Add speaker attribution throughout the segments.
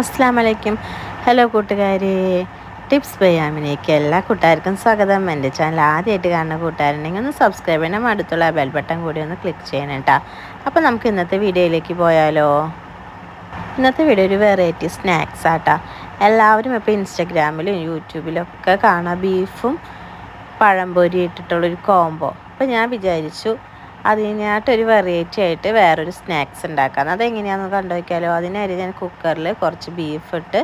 Speaker 1: അസ്സാം വലൈക്കും ഹലോ കൂട്ടുകാരെ ടിപ്സ് ബയാമിനേക്ക് എല്ലാ കൂട്ടുകാർക്കും സ്വാഗതം. എന്റെ ചാനൽ ആദ്യമായിട്ട് കാണുന്ന കൂട്ടുകാരുണ്ടെങ്കിൽ ഒന്ന് സബ്സ്ക്രൈബ് ചെയ്യണം. അടുത്തുള്ള ബെൽ ബട്ടൺ കൂടി ഒന്ന് ക്ലിക്ക് ചെയ്യണം കേട്ടോ. അപ്പോൾ നമുക്ക് ഇന്നത്തെ വീഡിയോയിലേക്ക് പോയാലോ? ഇന്നത്തെ വീഡിയോ ഒരു വെറൈറ്റി സ്നാക്സ് ആട്ടാ. എല്ലാവരും ഇപ്പോൾ ഇൻസ്റ്റഗ്രാമിലും യൂട്യൂബിലും ഒക്കെ കാണാം ബീഫും പഴംപൊരി ഇട്ടിട്ടുള്ളൊരു കോംബോ അപ്പോൾ ഞാൻ വിചാരിച്ചു അതിനായിട്ടൊരു വെറൈറ്റി ആയിട്ട് വേറൊരു സ്നാക്സ് ഉണ്ടാക്കാം. അതെങ്ങനെയാണെന്ന് കണ്ടു വയ്ക്കാമല്ലോ അതിനായി ഞാൻ കുക്കറിൽ കുറച്ച് ബീഫ് ഇട്ട്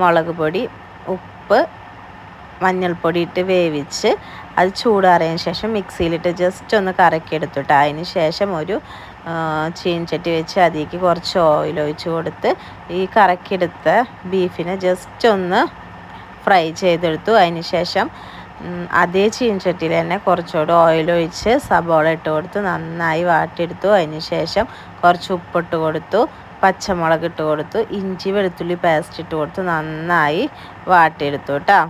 Speaker 1: മുളക് പൊടി ഉപ്പ് മഞ്ഞൾപ്പൊടി ഇട്ട് വേവിച്ച് അത് ചൂടാറിയതിന് ശേഷം മിക്സിയിലിട്ട് ജസ്റ്റ് ഒന്ന് കറക്കിയെടുത്തിട്ട് അതിന് ശേഷം ഒരു ചീൻചട്ടി വെച്ച് അതിലേക്ക് കുറച്ച് ഓയിൽ ഒഴിച്ച് കൊടുത്ത് ഈ കറക്കിയെടുത്ത ബീഫിനെ ജസ്റ്റ് ഒന്ന് ഫ്രൈ ചെയ്തെടുത്തു. അതിന് ശേഷം അതേ ചീൻചട്ടിയിൽ തന്നെ കുറച്ചുകൂടെ ഓയിലൊഴിച്ച് സബോള ഇട്ട് കൊടുത്ത് നന്നായി വാട്ടിയെടുത്തു. അതിന് ശേഷം കുറച്ച് ഉപ്പിട്ട് കൊടുത്തു പച്ചമുളക് ഇട്ട് കൊടുത്തു ഇഞ്ചി വെളുത്തുള്ളി പേസ്റ്റ് ഇട്ട് കൊടുത്ത് നന്നായി വാട്ടിയെടുത്തു കേട്ടോ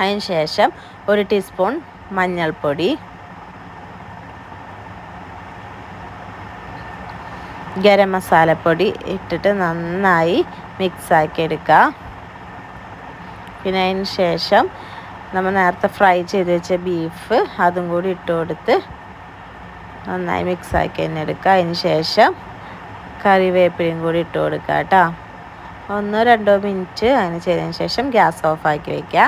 Speaker 1: അതിന് ശേഷം ഒരു ടീസ്പൂൺ മഞ്ഞൾപ്പൊടി ഗരം മസാലപ്പൊടി ഇട്ടിട്ട് നന്നായി മിക്സാക്കി എടുക്കുക പിന്നെ അതിന് ശേഷം നമ്മൾ നേരത്തെ ഫ്രൈ ചെയ്ത് വെച്ച ബീഫ് അതും കൂടി ഇട്ട് കൊടുത്ത് നന്നായി മിക്സാക്കി തന്നെ എടുക്കുക അതിന് ശേഷം കറിവേപ്പിലയും കൂടി ഇട്ട് കൊടുക്കുക കേട്ടോ. ഒന്നോ രണ്ടോ മിനിറ്റ് അതിന് ചെയ്തതിന് ശേഷം ഗ്യാസ് ഓഫാക്കി വയ്ക്കുക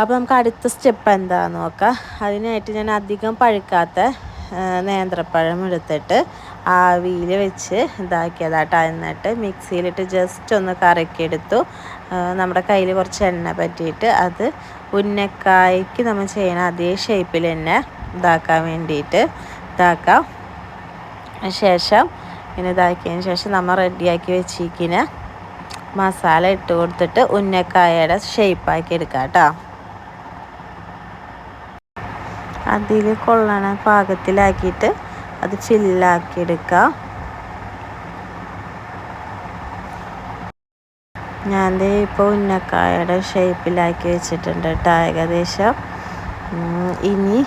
Speaker 1: അപ്പോൾ നമുക്ക് അടുത്ത സ്റ്റെപ്പ് എന്താണെന്ന് നോക്കാം. അതിനായിട്ട് ഞാൻ അധികം പഴുക്കാത്ത നേന്ത്രപ്പഴം എടുത്തിട്ട് ആവിയിൽ വെച്ച് ഇതാക്കിയതാട്ടോ എന്നിട്ട് മിക്സിയിലിട്ട് ജസ്റ്റ് ഒന്ന് കറക്കിയെടുത്തു. നമ്മുടെ കയ്യിൽ കുറച്ച് എണ്ണ പറ്റിയിട്ട് അത് ഉന്നക്കായ്ക്ക് നമ്മൾ ചെയ്യണ അതേ ഷേപ്പിൽ തന്നെ ഇതാക്കാൻ വേണ്ടിയിട്ട് ഇതാക്കാം. ശേഷം ഇങ്ങനെ ഇതാക്കിയതിന് ശേഷം നമ്മൾ റെഡിയാക്കി വെച്ചിരിക്കുന്ന മസാല ഇട്ട് കൊടുത്തിട്ട് ഉന്നക്കായയുടെ ഷേപ്പാക്കി എടുക്കാം കേട്ടോ അതിൽ കൊള്ളണ പാകത്തിലാക്കിയിട്ട് അത് ചില്ലാക്കിയെടുക്കുക ഞാൻ ഇപ്പോൾ ഉന്നക്കായയുടെ ഷേപ്പിലാക്കി വെച്ചിട്ടുണ്ട് കേട്ടോ ഏകദേശം. ഇനി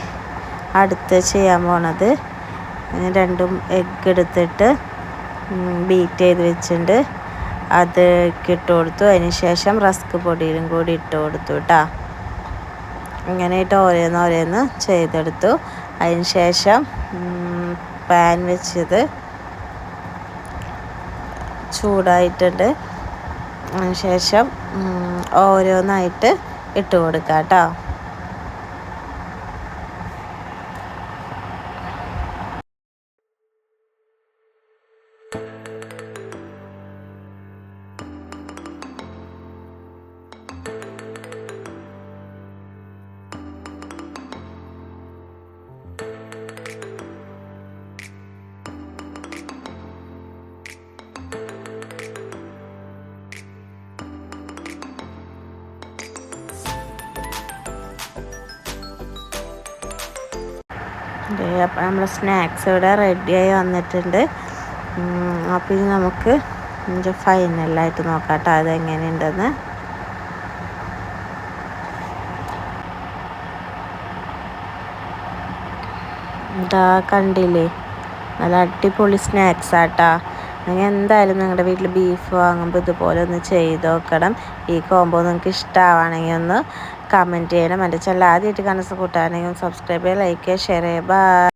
Speaker 1: അടുത്ത് ചെയ്യാൻ പോണത് രണ്ടും എഗ്ഗ് എടുത്തിട്ട് ബീറ്റ് ചെയ്ത് വെച്ചിട്ടുണ്ട്. അത് ഇട്ട് കൊടുത്തു. അതിന് ശേഷം റസ്ക് പൊടിയിലും കൂടി ഇട്ട് കൊടുത്തു കേട്ടോ. ഇങ്ങനെയിട്ട് ഓരോന്ന് ഓരോന്ന് ചെയ്തെടുത്തു. അതിന് ശേഷം പാൻ വെച്ചത്. ചൂടായിട്ടുണ്ട്. ശേഷം ഓരോന്നായിട്ട് ഇട്ട് കൊടുക്കാം കേട്ടോ. അപ്പം നമ്മൾ സ്നാക്സ് ഇവിടെ റെഡിയായി വന്നിട്ടുണ്ട്. അപ്പോൾ ഇനി നമുക്ക് ഫൈനലായിട്ട് നോക്കാം കേട്ടോ അതെങ്ങനെയുണ്ടെന്ന്. ഇതാ കണ്ടില്ലേ? നല്ല അടിപൊളി സ്നാക്സ് ആട്ടാ. നിങ്ങൾ എന്തായാലും നിങ്ങളുടെ വീട്ടിൽ ബീഫ് വാങ്ങുമ്പോൾ ഇതുപോലെ ഒന്ന് ചെയ്ത് നോക്കണം. ഈ കോംബോ നിങ്ങൾക്ക് ഇഷ്ടമാവുകയാണെങ്കിൽ ഒന്ന് കമന്റ് ചെയ്യണം. എന്റെ ചാനൽ ആദ്യമായിട്ട് കാണുന്ന കൂട്ടുകാരാണെങ്കിൽ സബ്സ്ക്രൈബ് ചെയ്യുക ലൈക്ക് ചെയ്യുക ഷെയർ ചെയ്യുക. ബൈ